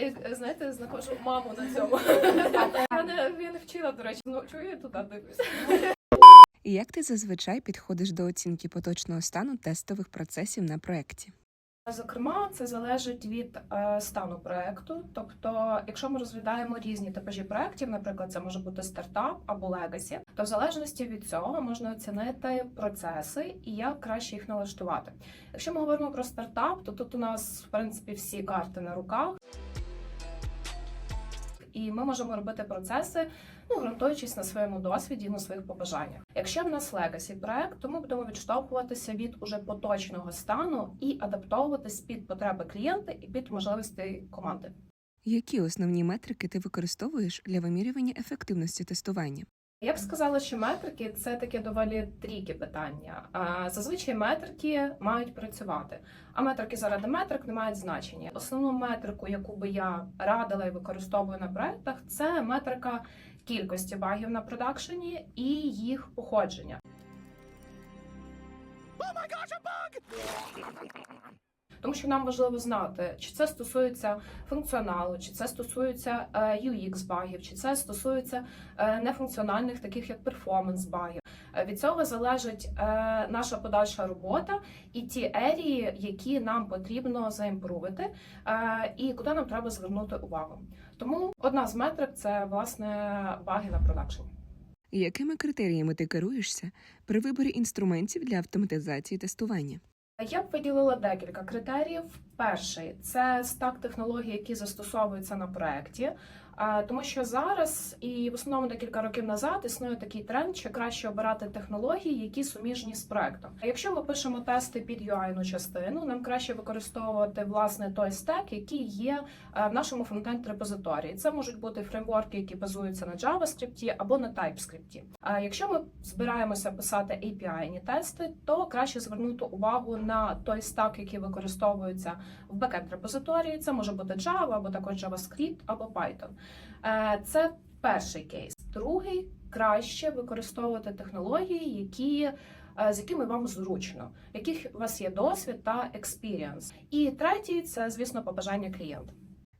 як, знаєте, знаходжу маму на цьому. Я не, я вчила, до речі, ну чую, я туди дивлюся. І як ти зазвичай підходиш до оцінки поточного стану тестових процесів на проєкті? Зокрема, це залежить від е, стану проекту. Тобто, якщо ми розглядаємо різні типажі проєктів, наприклад, це може бути стартап або легасі, то в залежності від цього можна оцінити процеси і як краще їх налаштувати. Якщо ми говоримо про стартап, то тут у нас в принципі всі карти на руках. І ми можемо робити процеси, ну ґрунтуючись на своєму досвіді, на своїх побажаннях. Якщо в нас легасі проект, то ми будемо відштовхуватися від уже поточного стану і адаптовуватись під потреби клієнта і під можливості команди. Які основні метрики ти використовуєш для вимірювання ефективності тестування? Я б сказала, що метрики це таке доволі трікі питання. Зазвичай метрики мають працювати, а метрики заради метрик не мають значення. Основну метрику, яку би я радила і використовую на проектах, це метрика кількості багів на продакшені і їх походження. Тому що нам важливо знати, чи це стосується функціоналу, чи це стосується е, UX багів, чи це стосується е, нефункціональних, таких як перформанс багів. Е, Від цього залежить наша подальша робота і ті ерії, які нам потрібно заімпрувити, е, і куди нам треба звернути увагу. Тому одна з метрик це власне баги на продакшені. Якими критеріями ти керуєшся при виборі інструментів для автоматизації тестування? Я б виділила декілька критеріїв. Перший це стак технологій, які застосовуються на проєкті. Тому що зараз і в основному декілька років назад існує такий тренд, що краще обирати технології, які суміжні з проектом. А якщо ми пишемо тести під UI-ну частину, нам краще використовувати власне той стек, який є е, в нашому фронтенд репозиторії. Це можуть бути фреймворки, які базуються на JavaScript або на TypeScript. А якщо ми збираємося писати API-ні тести, то краще звернути увагу на той стак, який використовується в бекенд репозиторії. Це може бути Java, або також JavaScript, або Python. Е, Це перший кейс. Другий краще використовувати технології, які е, з якими вам зручно, в яких у вас є досвід та експіріанс. І третій це, звісно, побажання клієнта.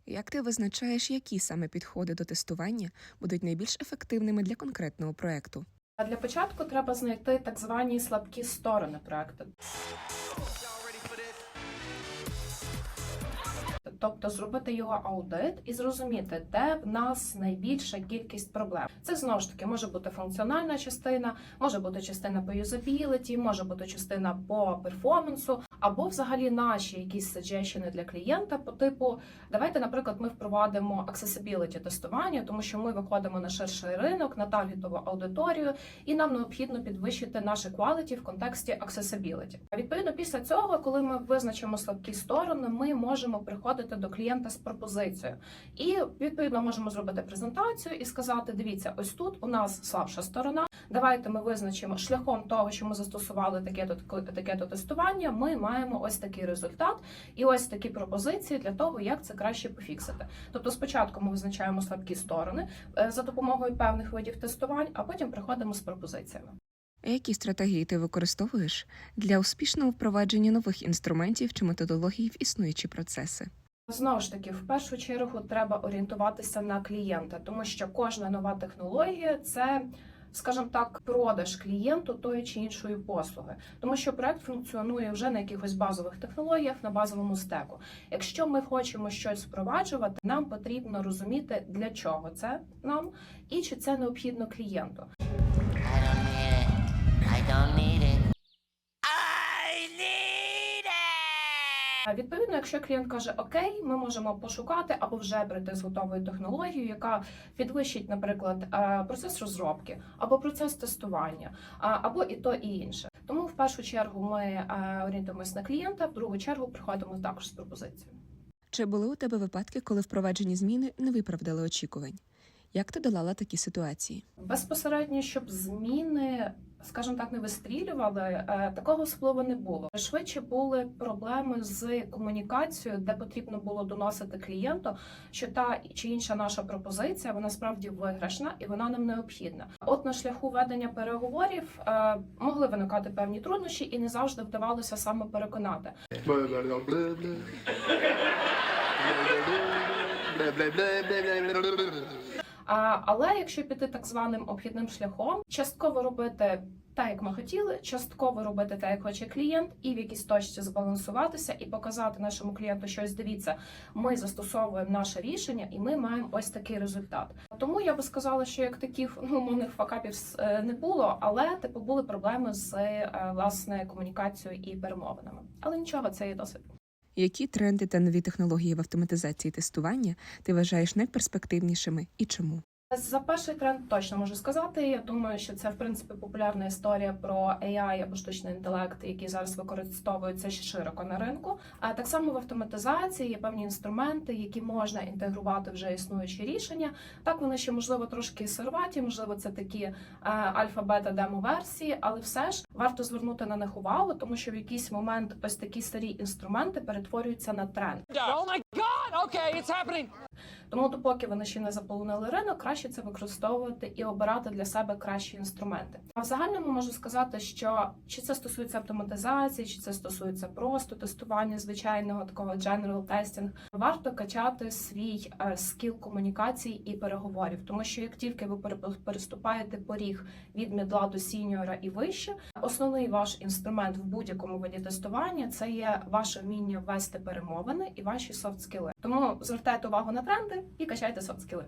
Як ти визначаєш, які саме підходи до тестування будуть найбільш ефективними для конкретного проекту? Для початку треба знайти так звані слабкі сторони проекту. Тобто зробити його аудит і зрозуміти, де в нас найбільша кількість проблем. Це знову ж таки може бути функціональна частина, може бути частина по юзабіліті, може бути частина по перформансу, або взагалі наші якісь саджещини для клієнта по типу давайте, наприклад, ми впровадимо accessibility тестування, тому що ми виходимо на ширший ринок, на таргетову аудиторію, і нам необхідно підвищити наше quality в контексті accessibility. Відповідно, після цього, коли ми визначимо слабкі сторони, ми можемо приходити до клієнта з пропозицією. І відповідно можемо зробити презентацію і сказати: дивіться, ось тут у нас слабша сторона. Давайте ми визначимо шляхом того, що ми застосували таке то таке то тестування. Ми маємо ось такий результат і ось такі пропозиції для того, як це краще пофіксити. Тобто, спочатку ми визначаємо слабкі сторони е, за допомогою певних видів тестувань, а потім приходимо з пропозиціями. Які стратегії ти використовуєш для успішного впровадження нових інструментів чи методологій в існуючі процеси? Знову ж таки, в першу чергу треба орієнтуватися на клієнта, тому що кожна нова технологія це. Скажімо так, продаж клієнту тої чи іншої послуги, тому що проект функціонує вже на якихось базових технологіях, на базовому стеку. Якщо ми хочемо щось впроваджувати, нам потрібно розуміти, для чого це нам і чи це необхідно клієнту. Відповідно, якщо клієнт каже Окей, ми можемо пошукати або вже прийти з готовою технологією, яка підвищить, наприклад, е, процес розробки або процес тестування, або і то, і інше. Тому в першу чергу ми е, орієнтуємось на клієнта, в другу чергу приходимо також з пропозицією. Чи були у тебе випадки, коли впроваджені зміни не виправдали очікувань? Як ти долала такі ситуації? Безпосередньо, щоб зміни, скажімо так, не вистрілювали, е, такого особливо не було. Швидше були проблеми з комунікацією, де потрібно було доносити клієнту, що та чи інша наша пропозиція вона справді виграшна і вона нам необхідна. От на шляху ведення переговорів е, могли виникати певні труднощі, і не завжди вдавалося саме переконати. Але якщо піти так званим обхідним шляхом, частково робити так, як ми хотіли, частково робити так, як хоче клієнт, і в якійсь точці збалансуватися і показати нашому клієнту, що ось дивіться, ми застосовуємо наше рішення, і ми маємо ось такий результат. Тому я би сказала, що як таких ну умовних факапів е, не було, але типу були проблеми з е, власне комунікацією і перемовинами. Але нічого, це є досвід. Які тренди та нові технології в автоматизації тестування ти вважаєш найперспективнішими і чому? За перший тренд точно можу сказати. Я думаю, що це в принципі популярна історія про AI або штучний інтелект, який зараз використовується широко на ринку. А так само в автоматизації є певні інструменти, які можна інтегрувати вже існуючі рішення. Так вони ще можливо трошки сирваті, можливо, це такі е, альфа-бета демо версії, але все ж варто звернути на них увагу, тому що в якийсь момент ось такі старі інструменти перетворюються на тренд. Oh my god! Okay, it's happening. Тому, допоки вони ще не заполонили ринок, краще це використовувати і обирати для себе кращі інструменти. А в загальному можу сказати, що чи це стосується автоматизації, чи це стосується просто тестування звичайного такого general testing, варто качати свій е, скіл комунікації і переговорів, тому що як тільки ви пере- переступаєте поріг від мідла до сіньора і вище, основний ваш інструмент в будь-якому виді тестування це є ваше вміння вести перемовини і ваші софт скіли. Тому звертайте увагу на тренди і качайте софт скіли.